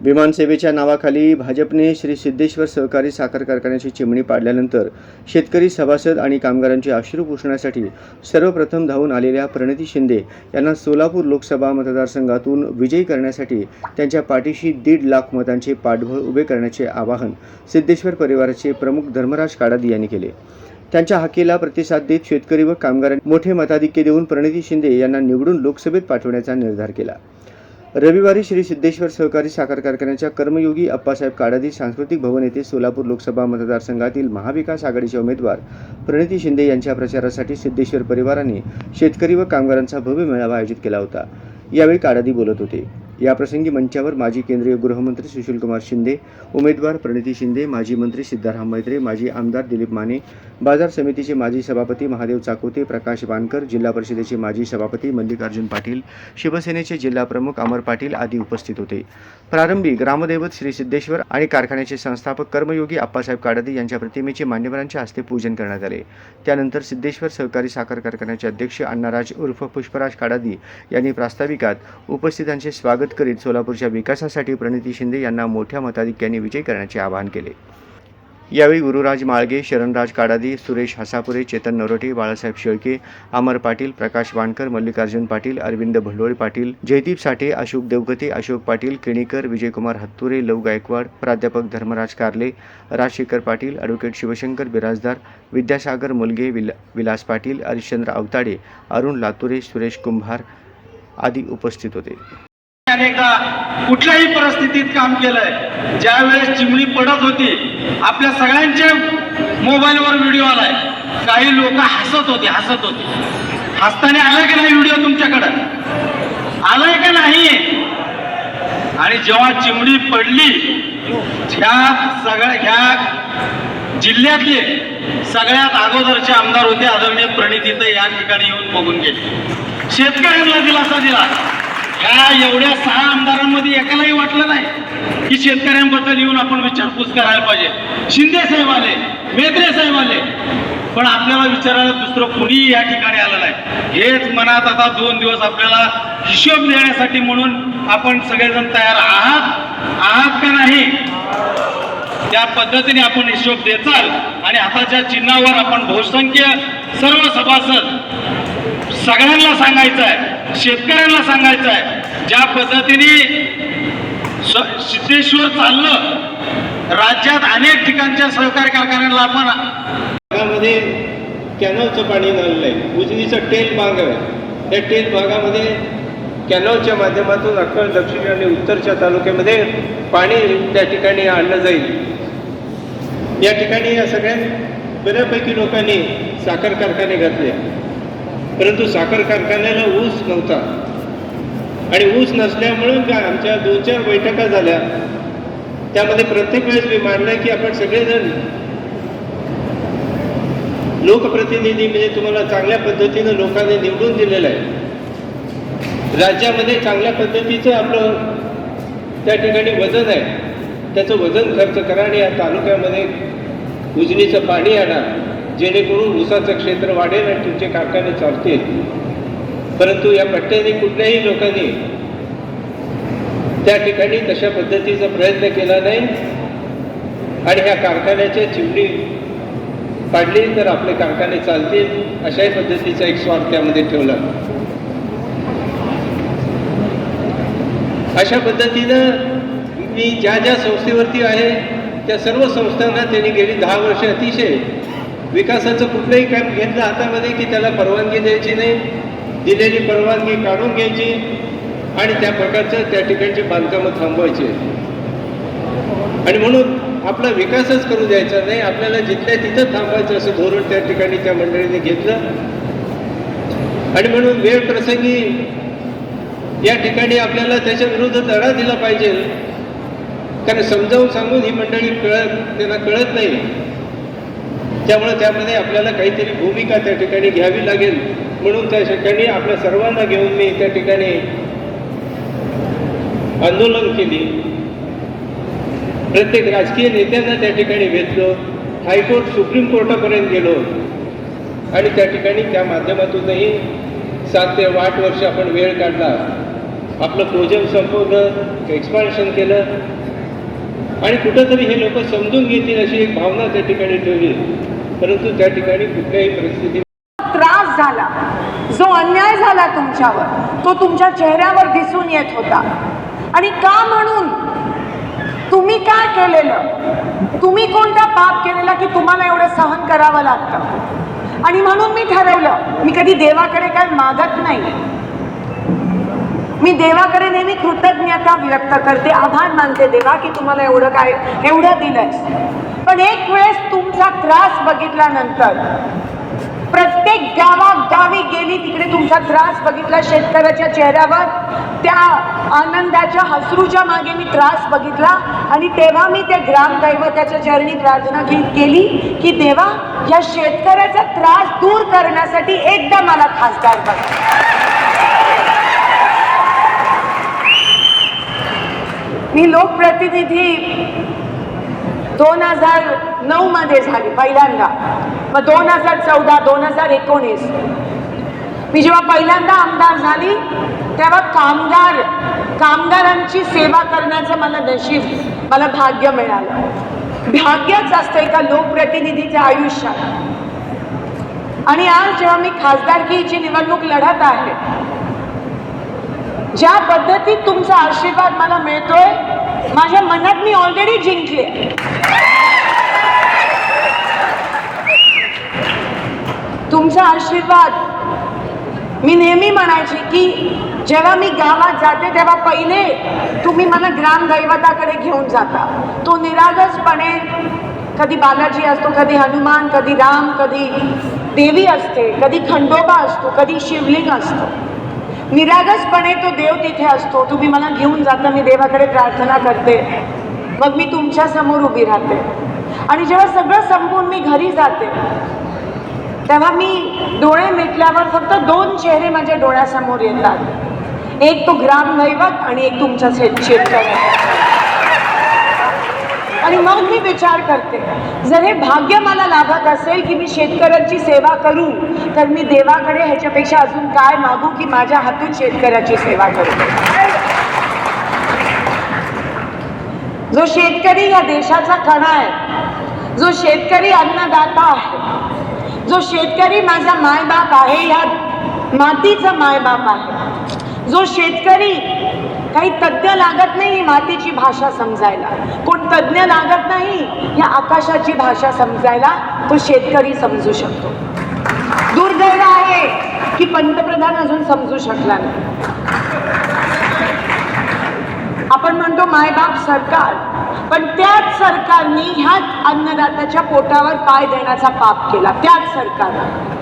विमानसेवेच्या नावाखाली भाजपने श्री सिद्धेश्वर सहकारी साखर कारखान्याची चिमणी पाडल्यानंतर शेतकरी सभासद आणि कामगारांचे अश्रू पुसण्यासाठी सर्वप्रथम धावून आलेल्या प्रणिती शिंदे यांना सोलापूर लोकसभा मतदारसंघातून विजयी करण्यासाठी त्यांच्या पाठीशी दीड लाख मतांचे पाठबळ उभे करण्याचे आवाहन सिद्धेश्वर परिवाराचे प्रमुख धर्मराज काडादी यांनी केले. त्यांच्या हाकेला प्रतिसाद देत शेतकरी व कामगारांनी मोठे मताधिक्य देऊन प्रणिती शिंदे यांना निवडून लोकसभेत पाठवण्याचा निर्धार केला. रविवारी श्री सिद्धेश्वर सहकारी साखर कारखान्याच्या कर्मयोगी अप्पासाहेब काडादी सांस्कृतिक भवन येथे सोलापूर लोकसभा मतदारसंघातील महाविकास आघाडीचे उमेदवार प्रणिती शिंदे यांच्या प्रचारासाठी सिद्धेश्वर परिवाराने शेतकरी व कामगारांचा भव्य मेळावा आयोजित केला होता. यावेळी काडादी बोलत होते. याप्रसंगी मंचावर माजी केंद्रीय गृहमंत्री सुशीलकुमार शिंदे उमेदवार प्रणिती शिंदे माजी मंत्री सिद्धाराम मैत्रे माजी आमदार दिलीप माने बाजार समितीचे माजी सभापती महादेव चाकोते प्रकाश बानकर जिल्हा परिषदेचे माजी सभापती मल्लिकार्जुन पाटील शिवसेनेचे जिल्हा प्रमुख अमर पाटील आदी उपस्थित होते. प्रारंभी ग्रामदैवत श्री सिद्धेश्वर आणि कारखान्याचे संस्थापक कर्मयोगी आप्पासाहेब काडादी यांच्या प्रतिमेचे मान्यवरांच्या हस्ते पूजन करण्यात आले. त्यानंतर सिद्धेश्वर सहकारी साखर कारखान्याचे अध्यक्ष अण्णाराज उर्फ पुष्पराज काडादी यांनी प्रास्ताविकात उपस्थितांचे स्वागत करीत सोलापूरच्या विकासासाठी प्रणिती शिंदे यांना मोठ्या मताधिक्याने विजयी करण्याचे आवाहन केले. यावेळी गुरुराज माळगे शरणराज काडादी सुरेश हसापुरे चेतन नरोटे बाळासाहेब शेळके अमर पाटील प्रकाश वाणकर मल्लिकार्जुन पाटील अरविंद भंडोळे पाटील जयदीप साठे अशोक देवगते अशोक पाटील केणीकर विजयकुमार हत्तुरे लव गायकवाड प्राध्यापक धर्मराज कारले राजशेखर पाटील ॲडव्होकेट शिवशंकर बिराजदार विद्यासागर मुलगे विला विलास पाटील हरिश्चंद्र अवताडे अरुण लातुरे सुरेश कुंभार आदी उपस्थित होते. अनेकदा कुठल्याही परिस्थितीत काम केलंय? ज्या वेळेस चिमणी पडत होती आपल्या सगळ्यांच्या मोबाईलवर व्हिडिओ आलाय. काही लोक हसत होते हसत होते. हसताना आलाय का नाही व्हिडिओ तुमच्याकडं? आलाय का नाही? आणि जेव्हा चिमणी पडली ह्या सगळ्या ह्या जिल्ह्यातले सगळ्यात अगोदरचे आमदार होते आदरणीय प्रणितीत या ठिकाणी येऊन बघून गेले. शेतकऱ्यांना दिलासा दिला. ह्या एवढ्या सहा आमदारांमध्ये एकालाही वाटलं नाही की शेतकऱ्यांबद्दल येऊन आपण विचारपूस करायला पाहिजे. शिंदे साहेब आले मेत्रे साहेब आले पण आपल्याला विचारायला दुसरं कुणी या ठिकाणी आलं नाही. हेच मनात आता दोन दिवस आपल्याला हिशोब देण्यासाठी म्हणून आपण सगळेजण तयार आहात. आहात का नाही? त्या पद्धतीने आपण हिशोब देचाल आणि आताच्या चिन्हावर आपण बहुसंख्य सर्व सभासद सगळ्यांना सांगायचं आहे. शेतकऱ्यांना सांगायचं आहे ज्या पद्धतीने सिद्धेश्वर चाललं राज्यात अनेक ठिकाणच्या सहकारी कारखान्यांना आपण भागामध्ये कॅनलचं पाणी झालेलं आहे. उजनीचं टेल भाग आहे. त्या टेल भागामध्ये कॅनलच्या माध्यमातून अक्कल दक्षिण आणि उत्तरच्या तालुक्यामध्ये पाणी त्या ठिकाणी आणलं जाईल. या ठिकाणी या सगळ्यात बऱ्यापैकी लोकांनी साखर कारखाने घातले. परंतु साखर कारखान्याला ऊस नव्हता. आणि ऊस नसल्यामुळं काय आमच्या दोन चार बैठका झाल्या. त्यामध्ये प्रत्येक वेळेस मी मांडलं की आपण सगळेजण लोकप्रतिनिधी म्हणजे तुम्हाला चांगल्या पद्धतीनं लोकांनी निवडून दिलेलं आहे. राज्यामध्ये चांगल्या पद्धतीचं आपलं त्या ठिकाणी वजन आहे. त्याचं वजन खर्च करा आणि या तालुक्यामध्ये उजनीचं पाणी आणा. जेणेकरून ऊसाचं क्षेत्र वाढेल आणि तुमचे कारखाने चालतील. परंतु या पट्ट्याने कुठल्याही लोकांनी त्या ठिकाणी तशा पद्धतीचा प्रयत्न केला नाही. आणि ह्या कारखान्याच्या चिमणी पाडली तर आपले कारखाने चालतील अशाही पद्धतीचा एक स्वार्थ त्यामध्ये ठेवला. अशा पद्धतीनं मी ज्या ज्या संस्थेवरती आहे त्या सर्व संस्थांना त्यांनी गेली दहा वर्षे अतिशय विकासाचं कुठलंही काम घेतलं हातामध्ये की त्याला परवानगी द्यायची नाही दिलेली परवानगी काढून घ्यायची आणि त्या प्रकारचं त्या ठिकाणची बांधकामं थांबवायचे. आणि म्हणून आपला विकासच करू द्यायचा नाही आपल्याला जिथल्या तिथं थांबायचं असं धोरण त्या ठिकाणी त्या मंडळीने घेतलं. आणि म्हणून वेळ प्रसंगी या ठिकाणी आपल्याला त्याच्या विरुद्ध लढा दिला पाहिजे. कारण समजावून सांगून ही मंडळी कळत त्यांना कळत नाही. त्यामुळे त्यामध्ये आपल्याला काहीतरी भूमिका त्या ठिकाणी घ्यावी लागेल. म्हणून त्या ठिकाणी आपल्या सर्वांना घेऊन मी त्या ठिकाणी आंदोलन केली. प्रत्येक राजकीय नेत्यांना त्या ठिकाणी भेटलो. हायकोर्ट सुप्रीम कोर्टापर्यंत गेलो. आणि त्या ठिकाणी त्या माध्यमातूनही सात ते आठ वर्ष आपण वेळ काढला. आपलं प्रोजेक्ट संपवलं एक्सपान्शन केलं. आणि कुठंतरी हे लोक समजून घेतील अशी एक भावना त्या ठिकाणी ठेवली. परंतु त्या ठिकाणी कुठल्याही परिस्थितीत त्रास झाला. जो अन्याय झाला तुमच्यावर तो तुमच्या चेहऱ्यावर दिसून येत होता. आणि का म्हणून? तुम्ही काय केलेलं? तुम्ही कोणता पाप केलेला की तुम्हाला एवढं सहन करावं लागतं? आणि म्हणून मी ठरवलं मी कधी देवाकडे काय मागत नाही. मी देवाकडे नेहमी कृतज्ञता व्यक्त करते आभार मानते देवा की तुम्हाला एवढं काय एवढं दिलंय पण एक वेळेस तुमचा त्रास बघितल्यानंतर प्रत्येक गावागावी गेली तिकडे तुमचा त्रास बघितला शेतकऱ्याच्या चेहऱ्यावर त्या आनंदाच्या हसरूच्या मागे मी त्रास बघितला आणि तेव्हा मी त्या ग्रामदैवताच्या चरणी प्रार्थना केली की देवा या शेतकऱ्याचा त्रास दूर करण्यासाठी एकदा मला खासदार बघा मी लोकप्रतिनिधी दोन हजार नऊ मध्ये झाली पहिल्यांदा. मग दोन हजार चौदा दोन हजार एकोणीस. मी जेव्हा पहिल्यांदा आमदार झाली तेव्हा कामगार कामगारांची सेवा करण्याचं मला नशीब मला भाग्य मिळालं. भाग्यच असतं एका लोकप्रतिनिधीच्या आयुष्यात. आणि आज जेव्हा मी खासदारकीची निवडणूक लढत आहे ज्या पद्धतीत तुमचा आशीर्वाद मला मिळतोय माझ्या मनात मी ऑलरेडी जिंकले तुमचा आशीर्वाद. मी नेहमी म्हणायची की जेव्हा मी गावात जाते तेव्हा पहिले तुम्ही मला ग्रामदैवताकडे घेऊन जाता. तो निरागसपणे कधी बालाजी असतो कधी हनुमान कधी राम कधी देवी असते कधी खंडोबा असतो कधी शिवलिंग असतो. निरागसपणे तो देव तिथे असतो तुम्ही मला घेऊन जाता मी देवाकडे प्रार्थना करते. मग मी तुमच्यासमोर उभी राहते. आणि जेव्हा सगळं संपून मी घरी जाते तेव्हा मी डोळे मिटल्यावर फक्त दोन चेहरे माझ्या डोळ्यासमोर येतात. एक तो ग्रामदैवत आणि एक तुमचा शेतकरी आणि मग मी विचार करते जर हे भाग्य मला लाभत असेल की मी शेतकऱ्यांची सेवा करू तर मी देवाकडे ह्याच्यापेक्षा अजून काय मागू की माझ्या हातून शेतकऱ्याची सेवा करू? जो शेतकरी या देशाचा कणा आहे जो शेतकरी अन्नदाता आहे जो शेतकरी माझा मायबाप आहे या मातीचा मायबाप आहे. जो शेतकरी काही तज्ज्ञ लागत नाही मातीची भाषा समजायला. कोण तज्ज्ञ लागत नाही या आकाशाची भाषा समजायला तो शेतकरी समजू शकतो. दुर्दैव आहे की पंतप्रधान अजून समजू शकला नाही. आपण म्हणतो मायबाप सरकार. पण त्याच सरकारने ह्याच अन्नदात्याच्या पोटावर पाय देण्याचा पाप केला. त्याच सरकारने.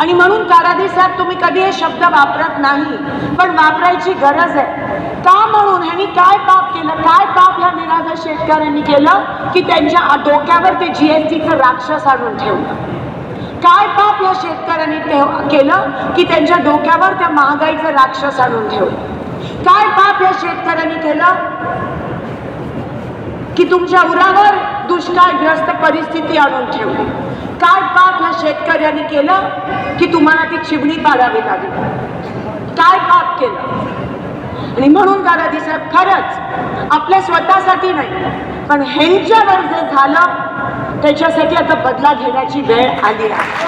आणि म्हणून कारादी साहेब तुम्ही कधी हे शब्द वापरत नाही पण वापरायची गरज आहे. का म्हणून ह्यांनी काय पाप केलं? काय पाप ह्या निराधार शेतकऱ्यांनी केलं? की त्यांच्या डोक्यावर ते जीएसटीचं राक्षस आणून ठेवलं. काय पाप या शेतकऱ्यांनी ठेव केलं? की त्यांच्या डोक्यावर त्या महागाईचं राक्षस आणून ठेवलं. काय पाप या शेतकऱ्यांनी केलं? की तुमच्या उरावर दुष्काळग्रस्त परिस्थिती आणून ठेवली. काय पाप ह्या शेतकऱ्यांनी केलं? की तुम्हाला ती चिमणी पाडावी लागली. काय पाप केलं? आणि म्हणून दादाजी साहेब खरंच आपल्या स्वतःसाठी नाही पण ह्यांच्यावर जे झालं त्याच्यासाठी आता बदला घेण्याची वेळ आली आहे.